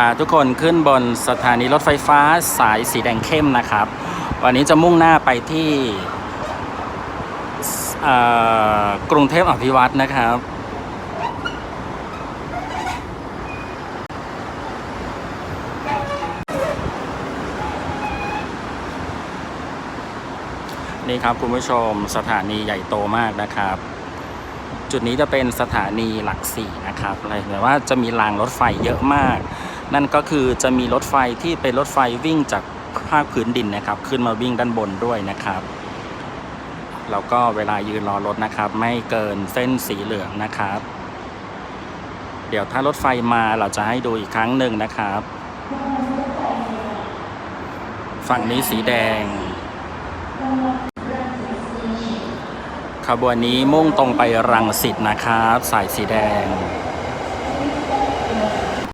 พาทุกคนขึ้นบนสถานีรถไฟฟ้าสายสีแดงเข้มนะครับ วันนี้จะมุ่งหน้าไปที่กรุงเทพอภิวัตนะครับ นี่ครับคุณผู้ชมสถานีใหญ่โตมากนะครับ จุดนี้จะเป็นสถานีหลักสี่นะครับอะไรแต่ว่าจะมีรางรถไฟเยอะมาก นั่นก็คือจะมีรถไฟที่เป็นรถไฟวิ่งจากภาคพื้นดินนะครับ ขึ้นมาวิ่งด้านบนด้วยนะครับแล้วก็เวลายืนรอรถนะครับ ไม่เกินเส้นสีเหลืองนะครับ เดี๋ยวถ้ารถไฟมาเราจะให้ดูอีกครั้งหนึ่งนะครับ ฝั่งนี้สีแดง ขบวนนี้มุ่งตรงไปรังสิตนะครับ สายสีแดง